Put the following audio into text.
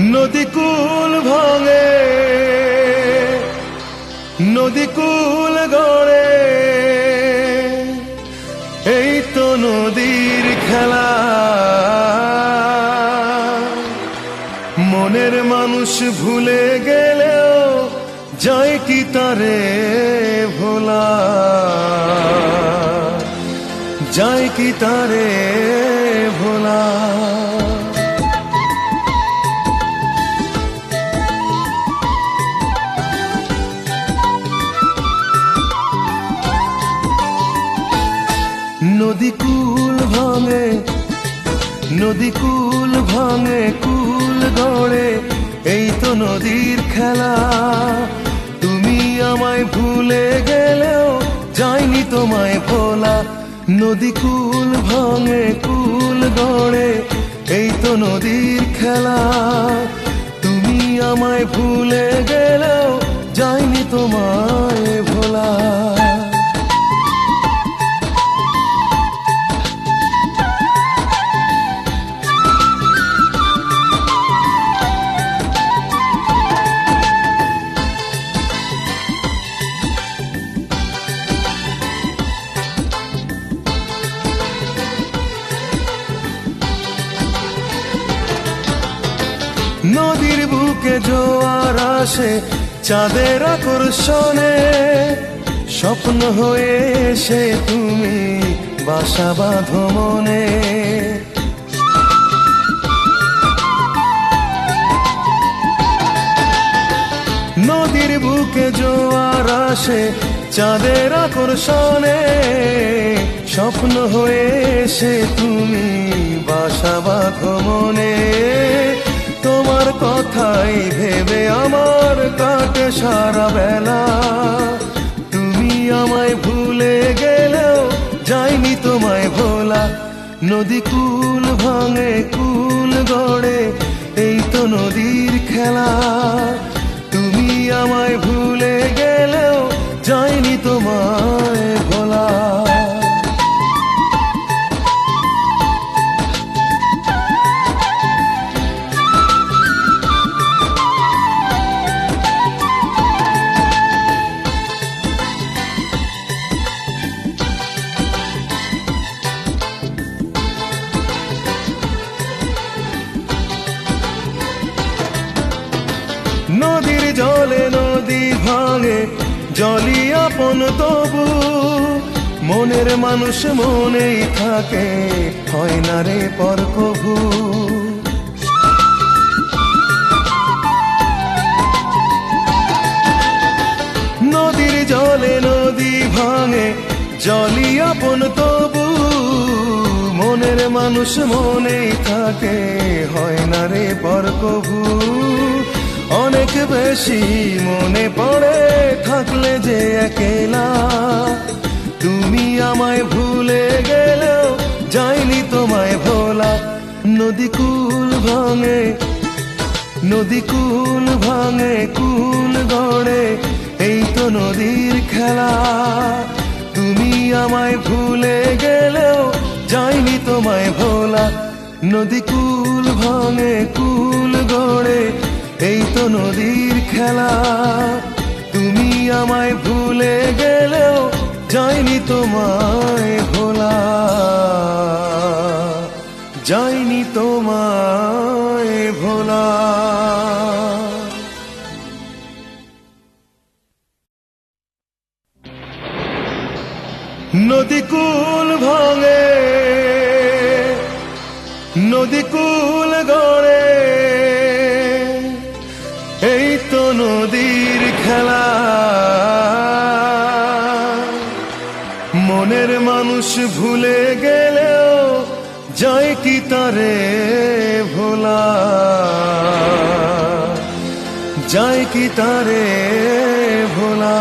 নদীকুল ভাঙে নদীকুল গড়ে। এই তো নদীর খেলা। মনের মানুষ ভুলে গেলেও যায় কি তারে ভোলা। যায় কি তারে ভোলা। নদী কুল ভাঙে, নদী কুল ভাঙে, কুল গড়ে, এই তো নদীর খেলা। তুমি আমায় ভুলে গেলেও যাইনি তোমায় ভোলা। নদী কুল ভাঙে, কুল গড়ে, এই তো নদীর খেলা। তুমি আমায় ভুলে গেলেও যাইনি তোমায় নদীর বুকে জোয়ার আসে চাঁদের আকর্ষণে। স্বপ্ন হয়ে এসে তুমি বাসা বাঁধো মনে। নদীর বুকে জোয়ার আসে চাঁদের আকর্ষণে। স্বপ্ন হয়ে এসে তুমি বাসা বাঁধো মনে। তোমার কথাই ভেবে আমার কাটে সারা বেলা। তুমি আমায় ভুলে গেলেও যাইনি তোমায় ভোলা। নদী কুল ভাঙে, কুল গড়ে, এই তো নদীর খেলা। তুমি আমায় ভুলে গেলেও নদীর জলে, নদী ভাঙে, জলি আপন তবু। মনের মানুষ মনেই থাকে, হয় না রে পর কভু নদীর জলে, নদী ভাঙে, জলি আপন তবু। মনের মানুষ মনেই থাকে, হয় না রে পর কভু অনেক বেশি মনে পড়ে থাকলে যে একেলা। তুমি আমায় ভুলে গেলেও যাইনি তোমায় ভোলা। নদী কুল ভাঙে, নদী কুল ভাঙে, কুল গড়ে, এই তো নদীর খেলা। তুমি আমায় ভুলে গেলেও যাইনি তোমায় ভোলা। নদী কুল ভাঙে, কুল গড়ে এই তো নদীর খেলা। তুমি আমায় ভুলে গেলেও যাইনি তোমায় ভোলা। যাইনি তোমায় ভোলা। নদী কুল ভাঙে, নদী তো নদীর খেলা। মনের মানুষ ভুলে গেলেও যায় কি তারে ভোলা। যায় কি তারে ভোলা।